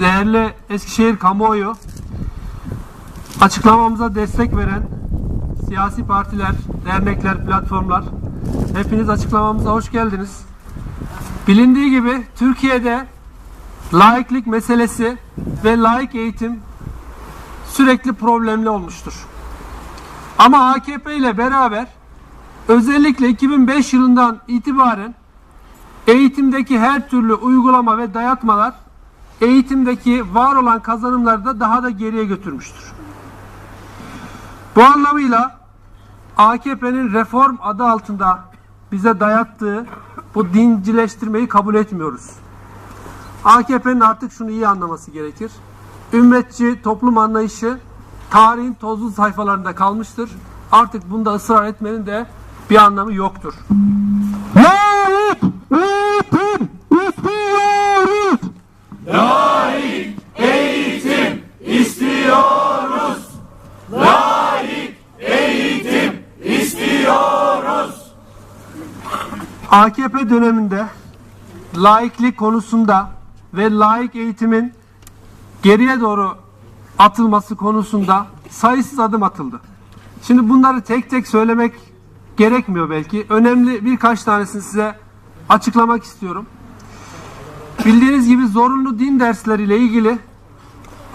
değerli Eskişehir kamuoyu, açıklamamıza destek veren siyasi partiler, dernekler, platformlar, hepiniz açıklamamıza hoş geldiniz. Bilindiği gibi Türkiye'de laiklik meselesi ve laik eğitim sürekli problemli olmuştur. Ama AKP ile beraber özellikle 2005 yılından itibaren eğitimdeki her türlü uygulama ve dayatmalar eğitimdeki var olan kazanımları da daha da geriye götürmüştür. Bu anlamıyla AKP'nin reform adı altında bize dayattığı bu dincileştirmeyi kabul etmiyoruz. AKP'nin artık şunu iyi anlaması gerekir. Ümmetçi toplum anlayışı tarihin tozlu sayfalarında kalmıştır. Artık bunda ısrar etmenin de bir anlamı yoktur. AKP döneminde laiklik konusunda ve laik eğitimin geriye doğru atılması konusunda sayısız adım atıldı. Şimdi bunları tek tek söylemek gerekmiyor belki. Önemli birkaç tanesini size açıklamak istiyorum. Bildiğiniz gibi zorunlu din dersleriyle ilgili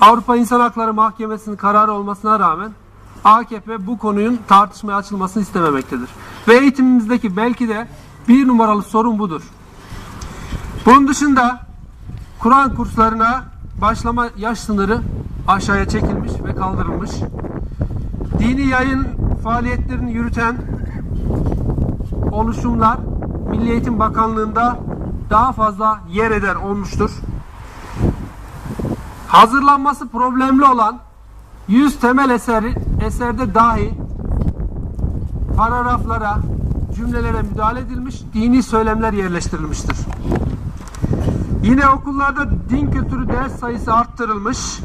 Avrupa İnsan Hakları Mahkemesi'nin kararı olmasına rağmen AKP bu konunun tartışmaya açılmasını istememektedir. Ve eğitimimizdeki belki de bir numaralı sorun budur. Bunun dışında Kur'an kurslarına başlama yaş sınırı aşağıya çekilmiş ve kaldırılmış. Dini yayın faaliyetlerini yürüten oluşumlar Milli Eğitim Bakanlığı'nda daha fazla yer eder olmuştur. Hazırlanması problemli olan 100 temel eseri, eserde dahi paragraflara, cümlelere müdahale edilmiş, dini söylemler yerleştirilmiştir. Yine okullarda din kültürü ders sayısı arttırılmış.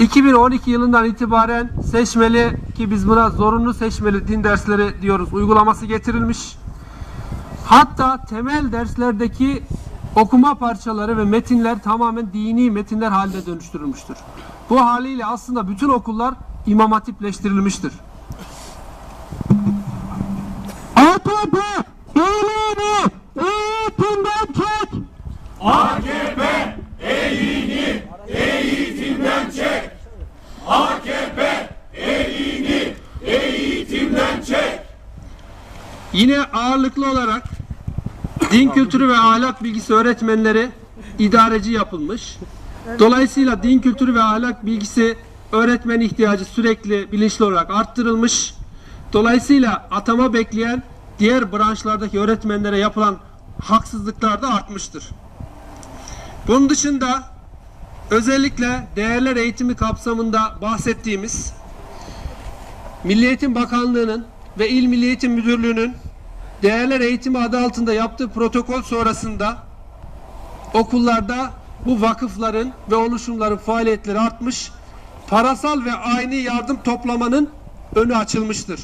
2012 yılından itibaren seçmeli ki biz buna zorunlu seçmeli din dersleri diyoruz uygulaması getirilmiş. Hatta temel derslerdeki okuma parçaları ve metinler tamamen dini metinler haline dönüştürülmüştür. Bu haliyle aslında bütün okullar imam hatipleştirilmiştir. AKP iyiliğini eğitimden çek. Yine ağırlıklı olarak din kültürü ve ahlak bilgisi öğretmenleri idareci yapılmış. Dolayısıyla din kültürü ve ahlak bilgisi öğretmen ihtiyacı sürekli bilinçli olarak arttırılmış. Dolayısıyla atama bekleyen diğer branşlardaki öğretmenlere yapılan haksızlıklar da artmıştır. Bunun dışında özellikle değerler eğitimi kapsamında bahsettiğimiz Milli Eğitim Bakanlığı'nın ve İl Milli Eğitim Müdürlüğü'nün değerler eğitimi adı altında yaptığı protokol sonrasında okullarda bu vakıfların ve oluşumların faaliyetleri artmış, parasal ve aynı yardım toplamanın önü açılmıştır.